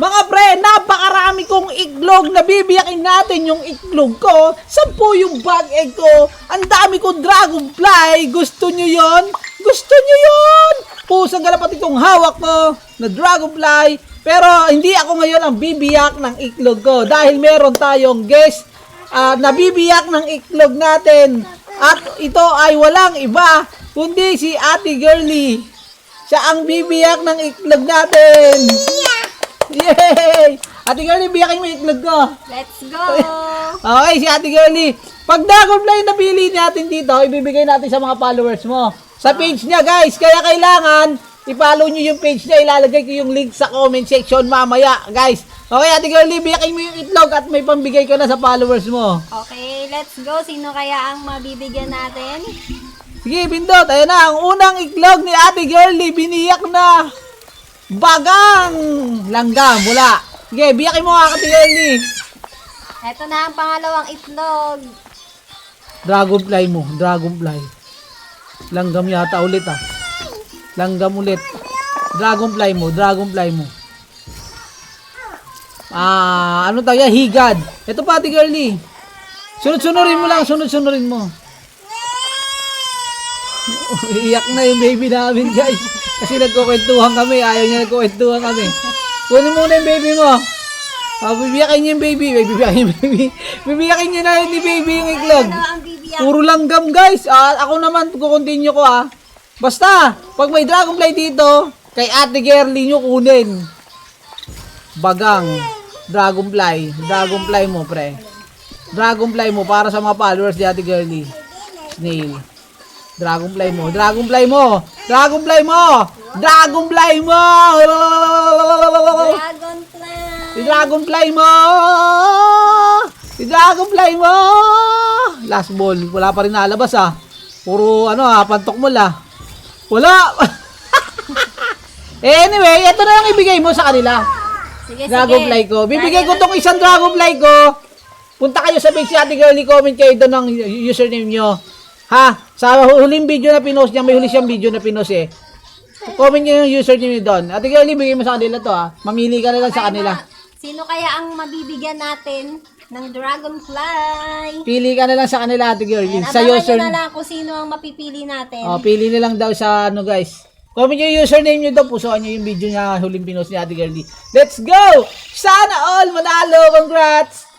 Mga pre, napakarami kong iklog na bibiyakin natin yung iklog ko. Sampu yung bag egg ko. Ang dami kong dragonfly. Gusto nyo yon? Gusto nyo yon? Pusang galapat itong hawak ko na dragonfly. Pero hindi ako ngayon ang bibiyak ng iklog ko dahil meron tayong guest ah, na bibiyak ng iklog natin. At ito ay walang iba kundi si Ate Girly. Siya ang bibiyak ng iklog natin. Yay! Ate Girly, biyakin mo yung iklog ko. Let's go! Okay, si Ate Girly. Pag dragonfly na pili natin dito, ibibigay natin sa mga followers mo. Sa page niya, guys. Kaya kailangan, i-follow nyo yung page niya. Ilalagay ko yung link sa comment section mamaya, guys. Okay, Ate Girly, biyakin mo yung itlog at may pambigay ko na sa followers mo. Okay, let's go. Sino kaya ang mabibigyan natin? Sige, Pindot. Ayan na, ang unang itlog ni Ate Girly, biniyak na. Bagang langgam, wala. Sige, biyakin mo nga, Ate Girly. Ito na ang pangalawang itlog. Dragonfly mo, dragonfly. Langgam yata ulit ah. Langgam ulit. Dragonfly mo, dragonfly mo. Ah, ano tawag yan? Higad. Ito pa, Ate Girly. Sunod-sunurin mo lang, sunod-sunurin mo. Iyak na yung baby namin, guys. Kasi nagkukwentuhan kami. Ayaw niya nagkukwentuhan kami. Kunin mo na yung baby mo. Ah, bibiyakin niyo yung baby. Ay, bibiyakin yung baby. Bibiyakin niyo na ni baby yung iklog. Puro langgam, guys. Ah, ako naman, kukontinue ko ah. Basta, pag may dragonfly dito, kay Ate Gerly nyo kunin. Bagang. Dragonfly. Dragonfly mo, pre. Dragonfly mo para sa mga followers ni Ate Girly. Snail. Dragonfly mo. Dragonfly mo. Dragonfly mo. Dragonfly mo. Dragonfly! Dragonfly mo. Dragonfly mo. Last ball. Wala pa rin nalabas ah. Puro ano ah, pantok mo la. Wala. Anyway, ito na lang ibigay mo sa kanila. Sige, Dragonfly ko. Bibigay ko tong isang Dragonfly ko. Punta kayo sa page si Ate Girly, comment kayo doon ng username nyo. Ha? Sa huling video na pinost niya, may huli siyang video na pinost eh. Comment nyo yung username nyo doon. Ate Girly, bigay mo sa kanila to ha. Mamili ka na lang sa kanila. Sino kaya ang mabibigyan natin ng dragonfly? Pili ka na lang sa kanila, Ate. Ayan, Sa abangan nyo na username. lang kung sino ang mapipili natin. Oh, pili na lang daw sa ano guys. Comment nyo yung username nyo daw. Pusuan nyo yung video niya huling pinost ni Ate Girly. Let's go! Sana all manalo! Congrats!